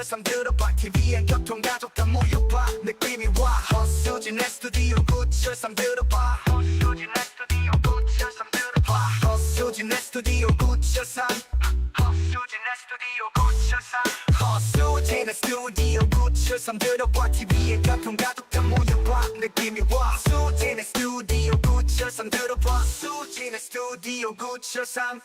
철선 들어봐. TV엔 교통가족 다 모여봐. 느낌이 와. 허수진 내 스튜디오 구철선 들어봐. 허수진 내 스튜디오 구철선 들어봐. 허수진 내 스튜디오 구철선 허수진 내 스튜디오 구철선 허수진 내 스튜디오 구철선 들어봐. TV엔 교통가족 다 모여봐. 느낌이 와. 허수진 내 스튜디오 구철선 들어봐. 허수진 내 스튜디오 구철선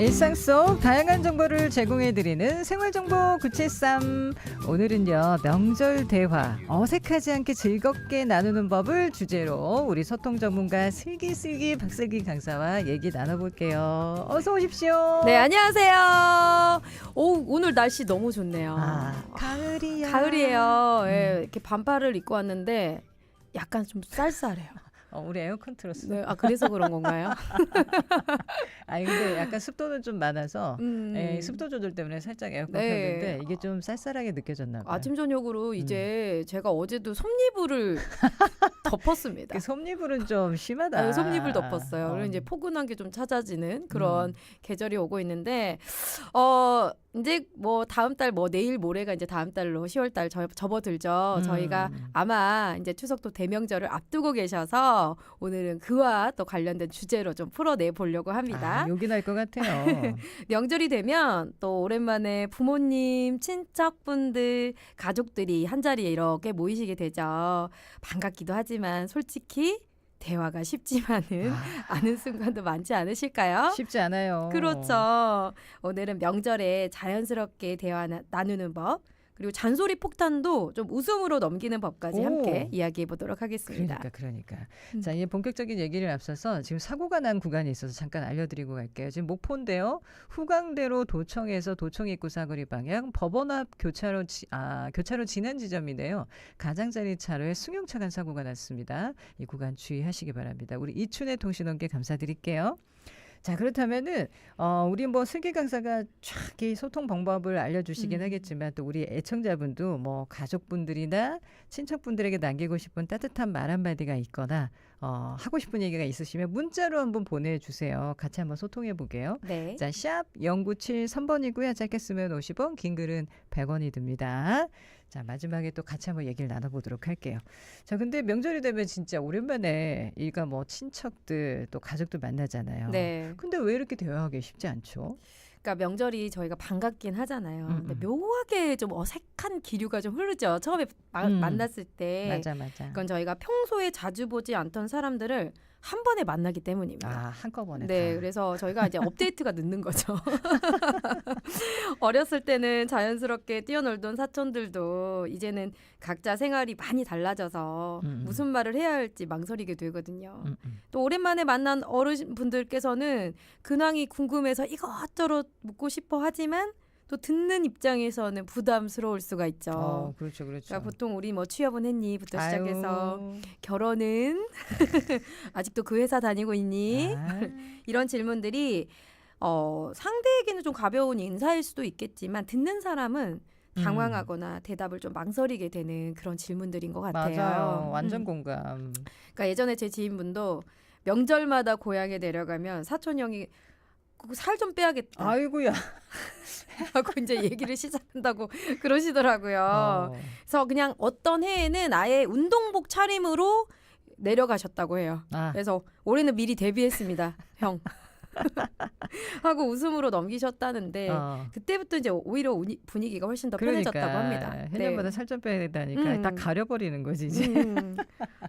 일상 속 다양한 정보를 제공해드리는 생활정보 973 오늘은요 명절 대화 어색하지 않게 즐겁게 나누는 법을 주제로 우리 소통 전문가 슬기슬기 박슬기 강사와 얘기 나눠볼게요 어서 오십시오 네, 안녕하세요. 오, 오늘 날씨 너무 좋네요. 아, 가을이야 가을이에요. 예, 음. 이렇게 반팔을 입고 왔는데 약간 좀 쌀쌀해요. 어, 우리 에어컨 틀었어 네, 아 그래서 그런 건가요? 아니 근데 약간 습도는 좀 많아서 음. 예, 습도 조절 때문에 살짝 에어컨 네. 켰는데 이게 좀 쌀쌀하게 느껴졌나 봐요 아침 저녁으로 음. 이제 제가 어제도 섭니불을 덮었습니다. 그 섭니불은 좀 심하다 네, 섭니불 덮었어요. 어. 그리고 이제 포근한 게 좀 찾아지는 그런 음. 계절이 오고 있는데 어 이제 뭐 다음 달 뭐 내일 모레가 이제 다음 달로 10월 달 접- 접어들죠. 음. 저희가 아마 이제 추석도 대명절을 앞두고 계셔서 오늘은 그와 또 관련된 주제로 좀 풀어내 보려고 합니다. 아, 욕이 날 것 같아요. 명절이 되면 또 오랜만에 부모님, 친척분들, 가족들이 한 자리에 이렇게 모이시게 되죠. 반갑기도 하지만 솔직히 대화가 쉽지만은 않은 순간도 많지 않으실까요? 쉽지 않아요. 그렇죠. 오늘은 명절에 자연스럽게 대화 나, 나누는 법 그리고 잔소리 폭탄도 좀 웃음으로 넘기는 법까지 오. 함께 이야기해 보도록 하겠습니다. 그러니까 그러니까. 음. 자, 이 본격적인 얘기를 앞서서 지금 사고가 난 구간이 있어서 잠깐 알려드리고 갈게요. 지금 목포인데요. 후강대로 도청에서 도청 입구 사거리 방향 법원 앞 교차로 지, 아, 교차로 지난 지점인데요. 가장자리 차로에 승용차 간 사고가 났습니다. 이 구간 주의하시기 바랍니다. 우리 이춘의 통신원께 감사드릴게요. 자 그렇다면은 어 우리 뭐 슬기 강사가 쫙이 소통 방법을 알려주시긴 음. 하겠지만 또 우리 애청자분도 뭐 가족분들이나 친척분들에게 남기고 싶은 따뜻한 말 한마디가 있거나 어 하고 싶은 얘기가 있으시면 문자로 한번 보내주세요. 같이 한번 소통해 보게요. 네. 자, 샵 0973번이고요. 짧게 쓰면 50원, 긴 글은 100원이 듭니다. 자, 마지막에 또 같이 한번 얘기를 나눠보도록 할게요. 자, 근데 명절이 되면 진짜 오랜만에 일가 뭐 친척들 또 가족들 만나잖아요. 네. 근데 왜 이렇게 대화하기 쉽지 않죠? 그러니까 명절이 저희가 반갑긴 하잖아요. 음, 근데 음. 묘하게 좀 어색한 기류가 좀 흐르죠. 처음에 마- 음. 만났을 때. 맞아, 맞아. 그건 저희가 평소에 자주 보지 않던 사람들을 한 번에 만나기 때문입니다. 아, 한꺼번에. 네, 다. 그래서 저희가 이제 업데이트가 늦는 거죠. 어렸을 때는 자연스럽게 뛰어놀던 사촌들도 이제는 각자 생활이 많이 달라져서 음, 음. 무슨 말을 해야 할지 망설이게 되거든요. 음, 음. 또 오랜만에 만난 어르신 분들께서는 근황이 궁금해서 이것저것 묻고 싶어 하지만 또 듣는 입장에서는 부담스러울 수가 있죠. 어, 그렇죠, 그렇죠. 그러니까 보통 우리 뭐 취업은 했니?부터 시작해서 아유. 결혼은 아직도 그 회사 다니고 있니? 아, 이런 질문들이 어, 상대에게는 좀 가벼운 인사일 수도 있겠지만 듣는 사람은 음. 당황하거나 대답을 좀 망설이게 되는 그런 질문들인 것 같아요. 맞아요. 완전 음. 공감. 그러니까 예전에 제 지인분도 명절마다 고향에 내려가면 사촌 형이 살 좀 빼야겠다 아이고야. 하고 이제 얘기를 시작한다고 그러시더라고요. 어. 그래서 그냥 어떤 해에는 아예 운동복 차림으로 내려가셨다고 해요. 아, 그래서 올해는 미리 데뷔했습니다, 형. 하고 웃음으로 넘기셨다는데 어. 그때부터 이제 오히려 우니- 분위기가 훨씬 더 편해졌다고 합니다. 네. 해년마다 살좀 빼야 된다니까 음. 딱 가려버리는 거지 이제. 음,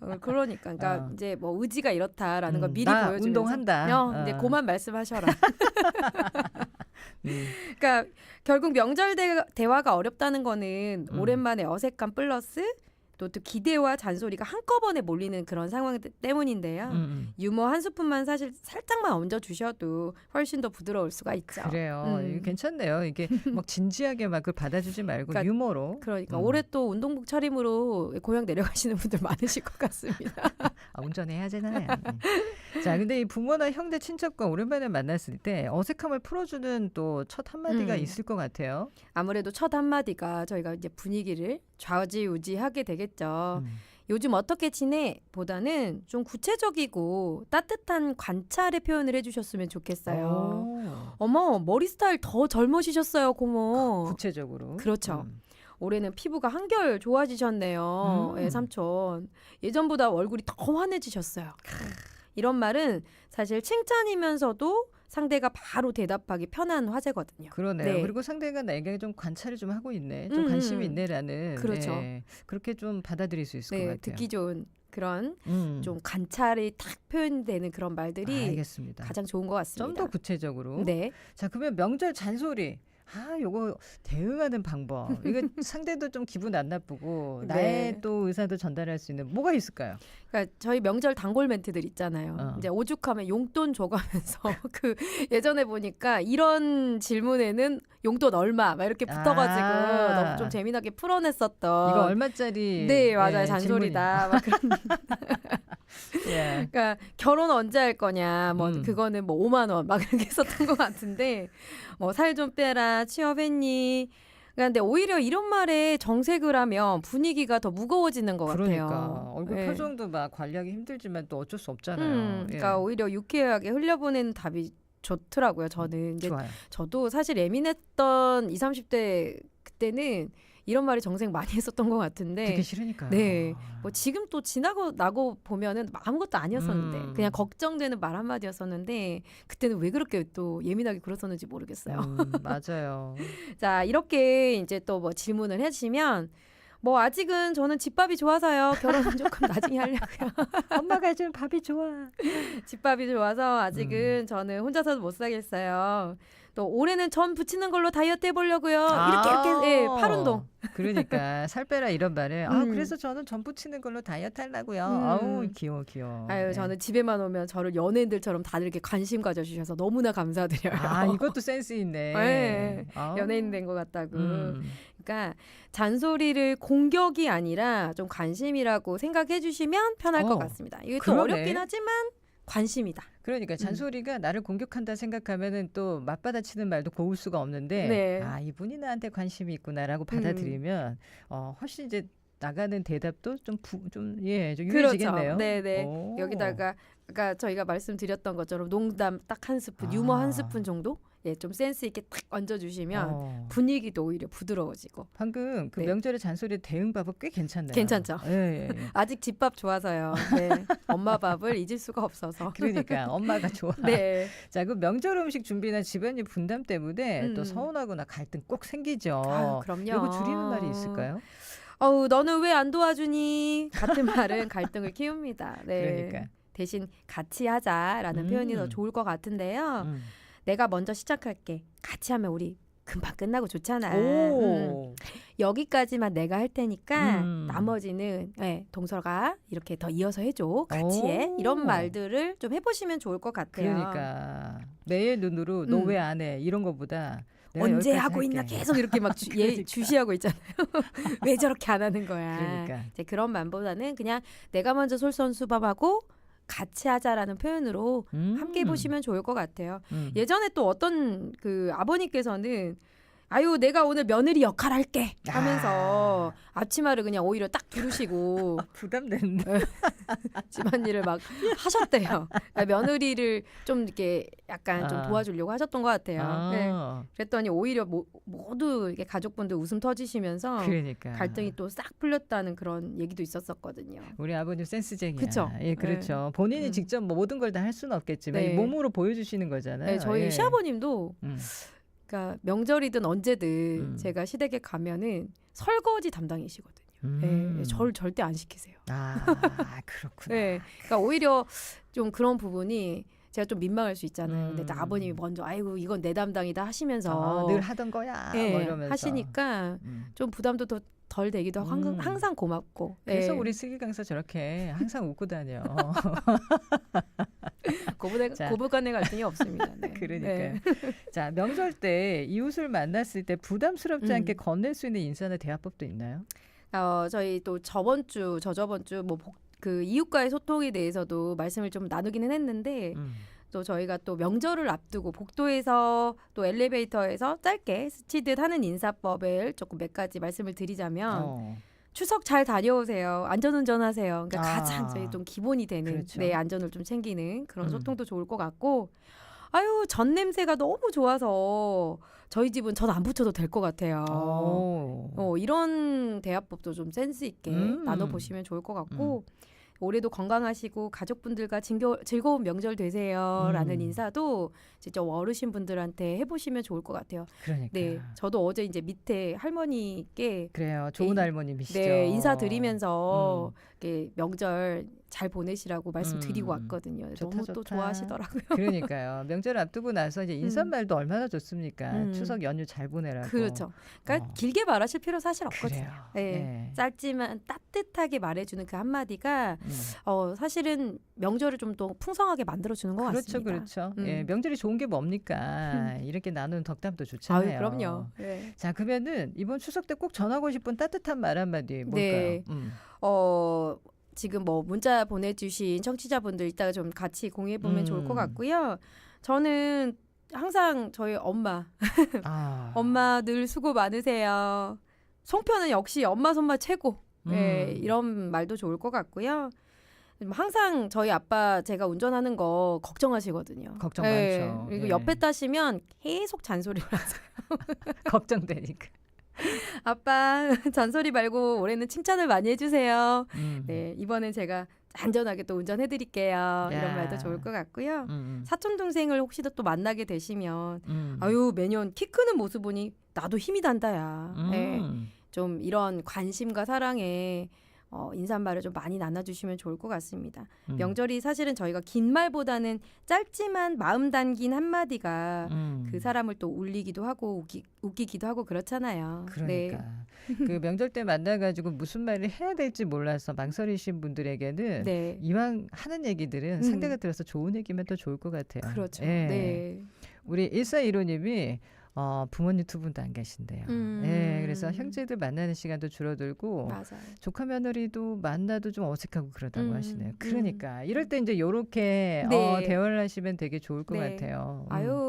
어, 그러니까, 그러니까 어. 이제 뭐 의지가 이렇다라는 걸 음, 미리 나 보여주면서 운동한다. 형, 이제 어. 그만 말씀하셔라. 음. 그러니까 결국 명절 대, 대화가 어렵다는 거는 음. 오랜만에 어색함 플러스 또, 또 기대와 잔소리가 한꺼번에 몰리는 그런 상황 때- 때문인데요. 음, 음. 유머 한 스푼만 사실 살짝만 얹어 주셔도 훨씬 더 부드러울 수가 있죠. 그래요. 음. 괜찮네요. 이게 막 진지하게 막 그걸 받아주지 말고 그러니까- 유머로. 그러니까 음. 올해 또 운동복 차림으로 고향 내려가시는 분들 많으실 것 같습니다. 아, 운전해야잖아요. 네. 자, 근데 이 부모나 형제 친척과 오랜만에 만났을 때 어색함을 풀어주는 또 첫 한마디가 음. 있을 것 같아요. 아무래도 첫 한마디가 저희가 이제 분위기를 좌지우지하게 되겠죠. 음. 요즘 어떻게 지내? 보다는 좀 구체적이고 따뜻한 관찰의 표현을 해주셨으면 좋겠어요. 오. 어머, 머리 스타일 더 젊어지셨어요, 고모. 구체적으로. 그렇죠. 음. 올해는 피부가 한결 좋아지셨네요. 음. 예, 삼촌. 예전보다 얼굴이 더 환해지셨어요. 이런 말은 사실 칭찬이면서도 상대가 바로 대답하기 편한 화제거든요. 그러네요. 네. 그리고 상대가 나에게 좀 관찰을 좀 하고 있네, 좀 음, 관심이 음. 있네라는. 그렇죠. 네, 그렇게 좀 받아들일 수 있을 것 네, 같아요. 듣기 좋은 그런 음. 좀 관찰이 탁 표현되는 그런 말들이 알겠습니다. 가장 좋은 것 같습니다. 좀 더 구체적으로. 네. 자, 그러면 명절 잔소리. 아, 요거 대응하는 방법. 이거 상대도 좀 기분 안 나쁘고 네. 나의 또 의사도 전달할 수 있는 뭐가 있을까요? 그러니까 저희 명절 단골 멘트들 있잖아요. 어. 이제 오죽하면 용돈 줘가면서 그 예전에 보니까 이런 질문에는 용돈 얼마 막 이렇게 붙어가지고 아. 너무 좀 재미나게 풀어냈었던. 이거 얼마짜리? 네 맞아요 예, 잔소리다. 막 그런. 예. 그러니까 결혼 언제 할 거냐, 뭐 음. 그거는 뭐 5만 원 막 이렇게 했었던 것 같은데 뭐 살 좀 빼라, 취업했니? 그런데 오히려 이런 말에 정색을 하면 분위기가 더 무거워지는 것 그러니까 같아요. 얼굴 네. 표정도 막 관리하기 힘들지만 또 어쩔 수 없잖아요. 음, 예. 그러니까 오히려 유쾌하게 흘려보내는 답이 좋더라고요. 저는 이제 좋아요. 저도 사실 예민했던 20, 30대 그때는 이런 말이 정색 많이 했었던 것 같은데 듣기 싫으니까. 네. 뭐 지금 또 지나고 나고 보면은 아무것도 아니었었는데 음. 그냥 걱정되는 말 한마디였었는데 그때는 왜 그렇게 또 예민하게 굴었었는지 모르겠어요. 음, 맞아요. 자 이렇게 이제 또 뭐 질문을 해 주시면 뭐 아직은 저는 집밥이 좋아서요. 결혼은 조금 나중에 하려고요. 엄마가 해준 밥이 좋아. 집밥이 좋아서 음. 아직은 저는 혼자서도 못 살겠어요. 또 올해는 전 부치는 걸로 다이어트 해보려고요. 이렇게 이렇게 예, 팔 운동. 그러니까 살 빼라 이런 말을. 아 음. 그래서 저는 전 부치는 걸로 다이어트 하려고요. 음. 아우 귀여워 귀여워. 아유 네. 저는 집에만 오면 저를 연예인들처럼 다들 이렇게 관심 가져주셔서 너무나 감사드려요. 아 이것도 센스 있네. 네. 아우. 연예인 된 것 같다고. 음. 그러니까 잔소리를 공격이 아니라 좀 관심이라고 생각해 주시면 편할 것 어, 같습니다. 이게 또 그러네. 어렵긴 하지만 관심이다. 그러니까 음. 잔소리가 나를 공격한다 생각하면은 또 맞받아치는 말도 고울 수가 없는데 네. 음. 아 이분이 나한테 관심이 있구나라고 받아들이면 어 훨씬 이제 나가는 대답도 좀좀예 좀 유해지겠네요. 그렇죠. 네네. 오. 여기다가 아까 저희가 말씀드렸던 것처럼 농담 딱 한 스푼, 유머 아. 한 스푼 정도, 예, 좀 센스 있게 딱 얹어주시면 어. 분위기도 오히려 부드러워지고. 방금 그 네. 명절에 잔소리 대응법은 꽤 괜찮네요. 괜찮죠? 예, 예, 예. 아직 집밥 좋아서요. 네, 엄마 밥을 잊을 수가 없어서. 그러니까 엄마가 좋아. 네, 자, 그 명절 음식 준비나 집안일 분담 때문에 또 음. 서운하거나 갈등 꼭 생기죠. 아유, 그럼요. 이거 줄이는 말이 있을까요? 어우, 너는 왜 안 도와주니? 같은 말은 갈등을 키웁니다. 네. 그러니까. 대신 같이 하자라는 음. 표현이 더 좋을 것 같은데요. 음. 내가 먼저 시작할게. 같이 하면 우리 금방 끝나고 좋잖아. 음. 오. 여기까지만 내가 할 테니까 음. 나머지는 예, 동서가 이렇게 더 이어서 해줘. 같이 해. 오. 이런 말들을 좀 해보시면 좋을 것 같아요. 그러니까 매의 눈으로 너 음. 왜안 해? 이런 거보다 내가 언제 여기까지 하고 있나 할게. 계속 이렇게 막 주, 예, 그러니까. 주시하고 있잖아요. 왜 저렇게 안 하는 거야. 그러니까. 이제 그런 말보다는 그냥 내가 먼저 솔선수범하고 같이 하자라는 표현으로 음. 함께 해보시면 좋을 것 같아요. 음. 예전에 또 어떤 그 아버님께서는 아유 내가 오늘 며느리 역할 할게 하면서 앞치마를 그냥 오히려 딱 두르시고 부담된다. 집안일을 막 하셨대요. 그러니까 며느리를 좀 이렇게 약간 좀 아. 도와주려고 하셨던 것 같아요. 네. 아, 그랬더니 오히려 모, 모두 이게 가족분들 웃음 터지시면서 그러니까. 갈등이 또 싹 풀렸다는 그런 얘기도 있었었거든요. 우리 아버님 센스쟁이야. 그쵸? 예, 그렇죠. 본인이 음. 직접 뭐 모든 걸 다 할 수는 없겠지만 네. 이 몸으로 보여주시는 거잖아요. 네, 저희 예. 시아버님도 음. 그러니까 명절이든 언제든 음. 제가 시댁에 가면은 설거지 담당이시거든요. 음. 네, 저를 절대 안 시키세요. 아 그렇구나. 네, 그러니까 오히려 좀 그런 부분이 제가 좀 민망할 수 있잖아요. 근데 또 음. 아버님이 먼저 아이고 이건 내 담당이다 하시면서 아, 늘 하던 거야. 예, 뭐 이러면서. 하시니까 음. 좀 부담도 더 덜 되기도 하고 항상, 음. 항상 고맙고. 그래서 예. 우리 슬기 강사 저렇게 항상 웃고 다녀. 고부대, 자. 고부간의 갈등이 없습니다. 네. 그러니까요. 네. 자 명절 때 이웃을 만났을 때 부담스럽지 음. 않게 건넬 수 있는 인사나 대화법도 있나요? 어, 저희 또 저번 주, 저저번 주뭐 그 이웃과의 소통에 대해서도 말씀을 좀 나누기는 했는데 음. 또 저희가 또 명절을 앞두고 복도에서 또 엘리베이터에서 짧게 스치듯 하는 인사법을 조금 몇 가지 말씀을 드리자면 어. 추석 잘 다녀오세요. 안전운전 하세요. 그러니까 아. 가장 저희 좀 기본이 되는 그렇죠. 내 안전을 좀 챙기는 그런 음. 소통도 좋을 것 같고. 아유 전 냄새가 너무 좋아서 저희 집은 전 안 붙여도 될 것 같아요. 오. 어, 이런 대화법도 좀 센스 있게 음. 나눠 보시면 좋을 것 같고 올해도 건강하시고 가족분들과 즐겨, 즐거운 명절 되세요라는 음. 인사도 진짜 어르신 분들한테 해보시면 좋을 것 같아요. 그러니까. 네, 저도 어제 이제 밑에 할머니께 그래요. 좋은 네. 할머님이시죠. 네 인사드리면서 음. 명절 잘 보내시라고 말씀드리고 음. 왔거든요. 좋다, 너무 또 좋다. 좋아하시더라고요. 그러니까요. 명절 앞두고 나서 이제 인사말도 얼마나 좋습니까? 음. 추석 연휴 잘 보내라고. 그렇죠. 그러니까 어. 길게 말하실 필요 사실 없거든요. 그래요. 네. 네. 짧지만 따뜻하게 말해주는 그 한마디가 음. 어, 사실은 명절을 좀 더 풍성하게 만들어주는 것 그렇죠, 같습니다. 그렇죠. 음. 예, 명절이 좋은 게 뭡니까? 이렇게 나누는 덕담도 좋잖아요. 아유, 그럼요. 네. 자, 그러면은 이번 추석 때 꼭 전하고 싶은 따뜻한 말 한마디 뭘까요? 네. 음. 어, 지금 뭐 문자 보내주신 청취자분들 이따가 좀 같이 공유해보면 좋을 것 음. 같고요. 저는 항상 저희 엄마, 아. 엄마 늘 수고 많으세요. 송편은 역시 엄마 손맛 최고. 네, 음. 이런 말도 좋을 것 같고요. 항상 저희 아빠 제가 운전하는 거 걱정하시거든요. 걱정 네, 많죠. 그리고 예. 옆에 따시면 계속 잔소리를 하세요. 걱정되니까. 아빠 잔소리 말고 올해는 칭찬을 많이 해주세요. 음. 네 이번엔 제가 안전하게 또 운전해드릴게요. 야. 이런 말도 좋을 것 같고요. 음, 음. 사촌 동생을 혹시 또 만나게 되시면 음. 아유 매년 키 크는 모습 보니 나도 힘이 난다야. 음. 네, 좀 이런 관심과 사랑에 어, 인사말을 좀 많이 나눠주시면 좋을 것 같습니다. 음. 명절이 사실은 저희가 긴 말보다는 짧지만 마음 담긴 한마디가 음. 그 사람을 또 울리기도 하고 웃기, 웃기기도 하고 그렇잖아요. 그러니까 그 명절 때 만나가지고 무슨 말을 해야 될지 몰라서 망설이신 분들에게는 네. 네. 이왕 하는 얘기들은 음. 상대가 들어서 좋은 얘기면 더 좋을 것 같아요. 그렇죠. 예. 네. 우리 1415님이 어, 부모님 두 분도 안 계신데요. 음. 예, 그래서 형제들 만나는 시간도 줄어들고 맞아요. 조카 며느리도 만나도 좀 어색하고 그러다고 음, 하시네요. 음. 그러니까 이럴 때 이제 요렇게 어, 네. 대화를 하시면 되게 좋을 것 네. 같아요. 음. 아유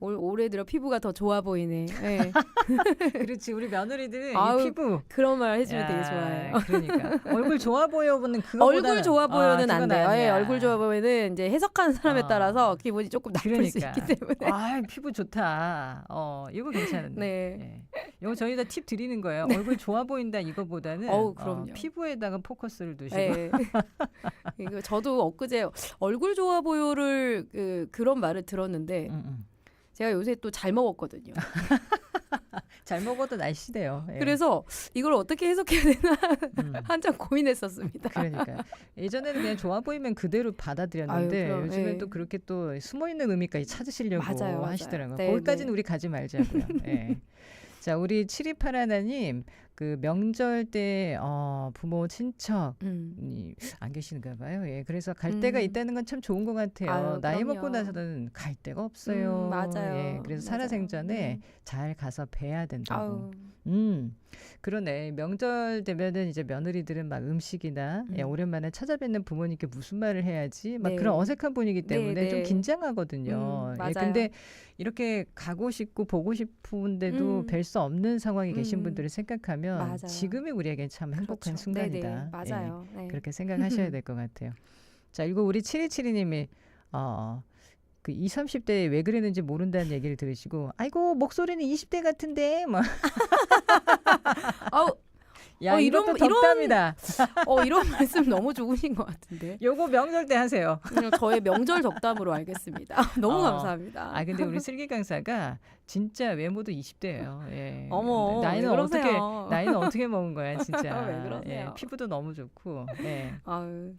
올, 올해 들어 피부가 더 좋아 보이네. 네. 그렇지 우리 며느리들은 아우, 이 피부 그런 말 해주면 되게 야, 좋아요. 그러니까 얼굴 좋아 보여보는 그거 얼굴 좋아 보여는 안 돼요. 예. 얼굴 좋아 보여는 이제 해석하는 사람에 아. 따라서 기분이 조금 나쁠 수 그러니까. 있기 때문에. 아 피부 좋다. 어 이거 괜찮은데. 네. 예. 이거 저희가 팁 드리는 거예요. 얼굴 좋아 보인다 이거보다는 어우, 어. 피부에다가 포커스를 두시고. 네. 이거 저도 엊그제 얼굴 좋아 보여를 그, 그런 말을 들었는데 음, 음. 제가 요새 또 잘 먹었거든요. 잘 먹어도 날씨대요. 예. 그래서 이걸 어떻게 해석해야 되나 음. 한참 고민했었습니다. 그러니까 예전에는 그냥 좋아 보이면 그대로 받아들였는데 아유, 요즘엔 예. 또 그렇게 또 숨어 있는 의미까지 찾으시려고 맞아요, 맞아요. 하시더라고요. 네, 거기까지는 네. 우리 가지 말자고요. 예. 자, 우리 7281님 그 명절 때 어, 부모 친척 음. 이, 안 계시는가 봐요. 예. 그래서 갈 데가 음. 있다는 건 참 좋은 것 같아요. 아유, 나이 그럼요. 먹고 나서는 갈 데가 없어요. 음, 맞아요. 예. 그래서. 살아생전에 음. 잘 가서 뵈야 된다고. 아우. 음, 그러네. 명절 되면은 이제 며느리들은 막 음식이나 예, 음. 오랜만에 찾아뵙는 부모님께 무슨 말을 해야지 막 네. 그런 어색한 분위기 네, 때문에 좀 네. 긴장하거든요. 음, 예, 맞아요. 근데 이렇게 가고 싶고 보고 싶은데도 음. 뵐수 없는 상황에 계신 음. 분들을 생각하면 맞아요. 지금이 우리에게 참 행복한 그렇죠. 순간이다. 네네, 예, 맞아요. 네. 그렇게 생각하셔야 될 것 같아요. 자, 이거 우리 7272님이 어, 그 20, 30대에 왜 그랬는지 모른다는 얘기를 들으시고 아이고 목소리는 20대 같은데 뭐 아우, 야, 어, 이런- 덕담이다. 어 이런 말씀 너무 좋으신 것 같은데. 요거 명절 때 하세요. 저의 명절 덕담으로 알겠습니다. 너무 어. 감사합니다. 아 근데 우리 슬기 강사가 진짜 외모도 20대예요. 예. 어머, 나이는 왜 어떻게? 나이는 어떻게 먹은 거야, 진짜. 왜 그러세요? 예, 피부도 너무 좋고. 예. 아유,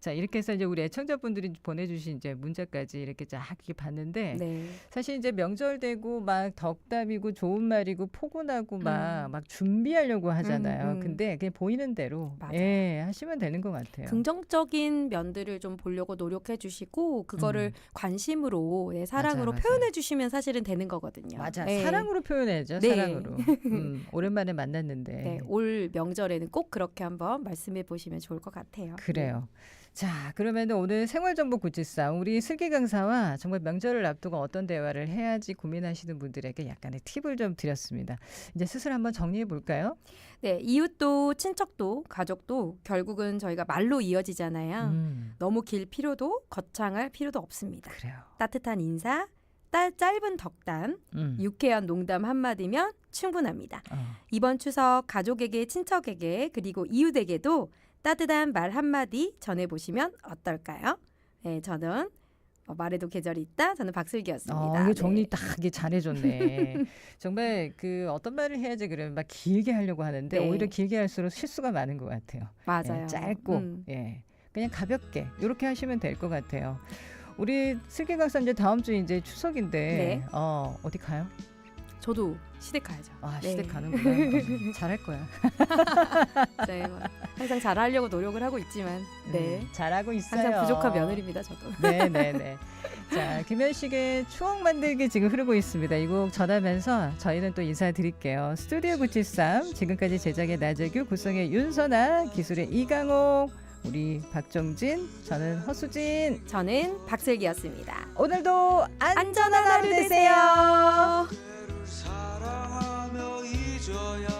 자, 이렇게 해서 이제 우리 애청자분들이 보내 주신 이제 문자까지 이렇게 쫙 이렇게 봤는데 네. 사실 이제 명절 되고 막 덕담이고 좋은 말이고 포근하고 막 음. 막 준비하려고 하잖아요. 음, 음. 근데 그냥 보이는 대로 맞아요. 예, 하시면 되는 것 같아요. 긍정적인 면들을 좀 보려고 노력해 주시고 그거를 관심으로 네, 사랑으로 음. 표현해 주시면 사실은 되는 거거든요. 맞아. 네. 사랑으로 표현해야죠. 네. 사랑으로. 음, 오랜만에 만났는데. 네, 올 명절에는 꼭 그렇게 한번 말씀해 보시면 좋을 것 같아요. 그래요. 자, 그러면 오늘 생활정보 구치상 우리 슬기 강사와 정말 명절을 앞두고 어떤 대화를 해야지 고민하시는 분들에게 약간의 팁을 좀 드렸습니다. 이제 스스로 한번 정리해 볼까요? 네, 이웃도 친척도 가족도 결국은 저희가 말로 이어지잖아요. 음, 너무 길 필요도 거창할 필요도 없습니다. 그래요. 따뜻한 인사, 따, 짧은 덕담, 음, 유쾌한 농담 한마디면 충분합니다. 어. 이번 추석 가족에게, 친척에게, 그리고 이웃에게도 따뜻한 말 한마디 전해보시면 어떨까요? 네, 저는 어, 말에도 계절이 있다. 저는 박슬기였습니다. 어, 이게 정리 네. 딱 이게 잘해줬네. 정말 그 어떤 말을 해야지 그러면 막 길게 하려고 하는데 네. 오히려 길게 할수록 실수가 많은 것 같아요. 맞아요. 예, 짧고 음. 예 그냥 가볍게 이렇게 하시면 될 것 같아요. 우리 슬기 강사 이제 다음 주 이제 추석인데 네. 어 어디 가요? 저도 시댁 가야죠. 아 네. 시댁 가는구나. 어, 잘할 거야. 네, 뭐 항상 잘하려고 노력을 하고 있지만 네. 음, 잘하고 있어요. 항상 부족한 며느리입니다, 저도. 네네네. 자, 김현식의 추억 만들기 지금 흐르고 있습니다. 이 곡 전하면서 저희는 또 인사드릴게요. 스튜디오 973 지금까지 제작의 나재규, 구성의 윤선아, 기술의 이강옥, 우리 박정진, 저는 허수진. 저는 박슬기였습니다. 오늘도 안전한 하루 되세요. 되세요. joy